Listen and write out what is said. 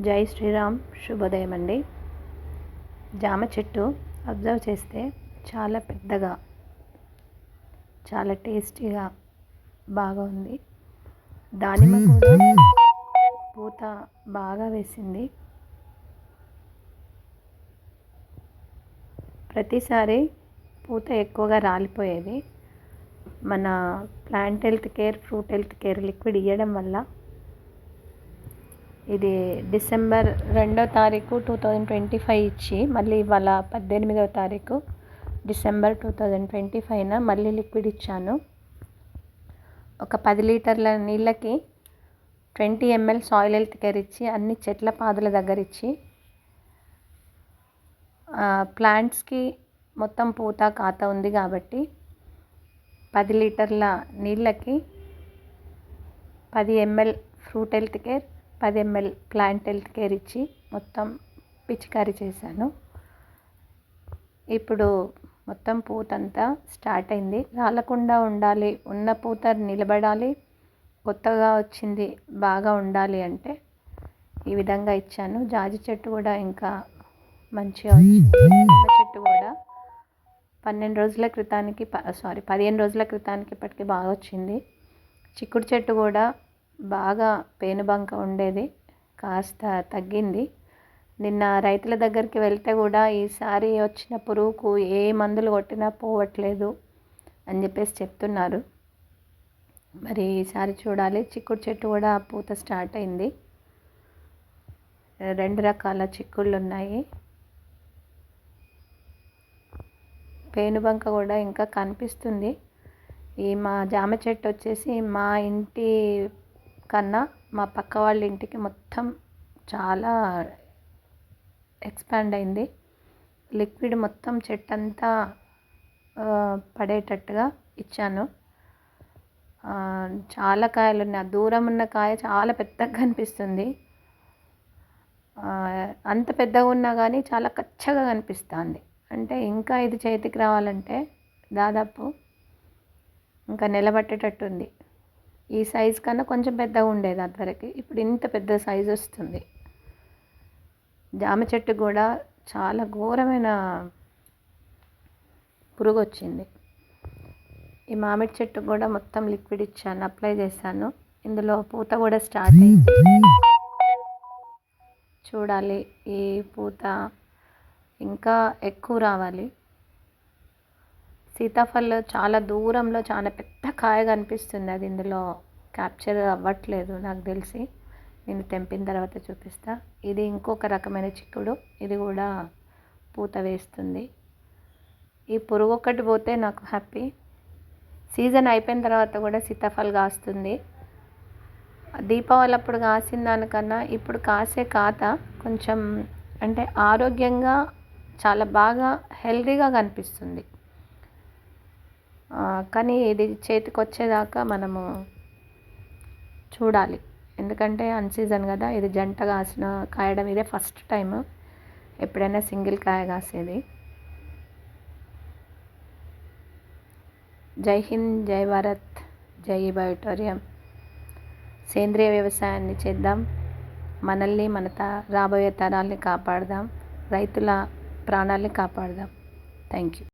జై శ్రీరామ్ శుభోదయం అండి జామ చెట్టు అబ్జర్వ్ చేస్తే చాలా పెద్దగా చాలా టేస్టీగా బాగా ఉంది. దానిమ్మ కూడా పూత బాగా వేసింది. ప్రతిసారి పూత ఎక్కువగా రాలిపోయేది. మన plant health care fruit health care liquid ఇవ్వడం వల్ల ఇది డిసెంబర్ రెండో తారీఖు టూ థౌజండ్ ట్వంటీ ఫైవ్ ఇచ్చి మళ్ళీ ఇవాళ పద్దెనిమిదవ తారీఖు డిసెంబర్ టూ థౌజండ్ ట్వంటీ ఫైవ్న మళ్ళీ లిక్విడ్ ఇచ్చాను. ఒక పది లీటర్ల నీళ్ళకి twenty ML soil health care ఇచ్చి అన్ని చెట్ల పాదుల దగ్గర ఇచ్చి ప్లాంట్స్కి మొత్తం పూత కాత ఉంది కాబట్టి పది లీటర్ల నీళ్ళకి పది ఎంఎల్ ఫ్రూట్ హెల్త్ కేర్ పది ఎంఎల్ ప్లాంట్ హెల్త్ కేర్ ఇచ్చి మొత్తం పిచికారీ చేశాను. ఇప్పుడు మొత్తం పూత అంతా స్టార్ట్ అయింది. రాలకుండా ఉండాలి ఉన్న పూత నిలబడాలి కొత్తగా వచ్చింది బాగా ఉండాలి అంటే ఈ విధంగా ఇచ్చాను. జాజి చెట్టు కూడా ఇంకా మంచిగా వచ్చింది. నిమ్మ చెట్టు కూడా పన్నెండు రోజుల క్రితానికి సారీ పదిహేను రోజుల క్రితానికి ఇప్పటికి బాగా వచ్చింది. చిక్కుడు చెట్టు కూడా బాగా పేనుబంక ఉండేది కాస్త తగ్గింది. నిన్న రైతుల దగ్గరికి వెళ్తే కూడా ఈసారి వచ్చిన పురుగుకు ఏ మందులు కొట్టినా పోవట్లేదు అని చెప్పేసి చెప్తున్నారు. మరి ఈసారి చూడాలి. చిక్కుడు చెట్టు కూడా పూత స్టార్ట్ అయింది. రెండు రకాల చిక్కుళ్ళు ఉన్నాయి. పేనుబంక కూడా ఇంకా కనిపిస్తుంది. ఈ మా జామ చెట్టు వచ్చేసి మా ఇంటి కన్నా మా పక్క వాళ్ళ ఇంటికి మొత్తం చాలా ఎక్స్పాండ్ అయింది. లిక్విడ్ మొత్తం చెట్టు అంతా పడేటట్టుగా ఇచ్చాను. చాలా కాయలు ఉన్నాయి దూరం ఉన్న కాయ చాలా పెద్దగా కనిపిస్తుంది. అంత పెద్దగా ఉన్నా కానీ చాలా కచ్చగా కనిపిస్తుంది. అంటే ఇంకా ఇది చేతికి రావాలంటే దాదాపు ఇంకా నిలబట్టేటట్టుంది. ఈ సైజ్ కన్నా కొంచెం పెద్దగా ఉండేది అంతవరకు ఇప్పుడు ఇంత పెద్ద సైజ్ వస్తుంది. జామ చెట్టు కూడా చాలా ఘోరమైన పురుగు వచ్చింది ఈ మామిడి చెట్టు కూడా మొత్తం లిక్విడ్ ఇచ్చాను అప్లై చేశాను. ఇందులో పూత కూడా స్టార్ట్ అయింది. చూడాలి ఈ పూత ఇంకా ఎక్కువ రావాలి. సీతాఫల్ చాలా దూరంలో చాలా పెద్ద కాయ కనిపిస్తుంది. అది ఇందులో క్యాప్చర్ అవ్వట్లేదు నాకు తెలిసి. నేను తెంపిన తర్వాత చూపిస్తా. ఇది ఇంకొక రకమైన చిక్కుడు. ఇది కూడా పూత వేస్తుంది. ఈ పురుగు ఒక్కటి పోతే నాకు హ్యాపీ సీజన్ అయిపోయిన తర్వాత కూడా సీతాఫల్ కాస్తుంది. దీపావళి అప్పుడు కాసిన దానికన్నా ఇప్పుడు కాసే కాత కొంచెం అంటే ఆరోగ్యంగా చాలా బాగా హెల్దీగా కనిపిస్తుంది. కానీ ఇది చేతికి వచ్చేదాకా మనము చూడాలి. ఎందుకంటే అన్సీజన్ కదా ఇది జంట కాసిన కాయడం ఇదే ఫస్ట్ టైం ఎప్పుడైనా సింగిల్ కాయ కాసేది. జై హింద్ జై భారత్ జై బయోటోరియం. సేంద్రియ వ్యవసాయాన్ని చేద్దాం. మనల్ని మన త రాబోయే తరాల్ని కాపాడదాం. రైతుల ప్రాణాల్ని కాపాడదాం. Thank you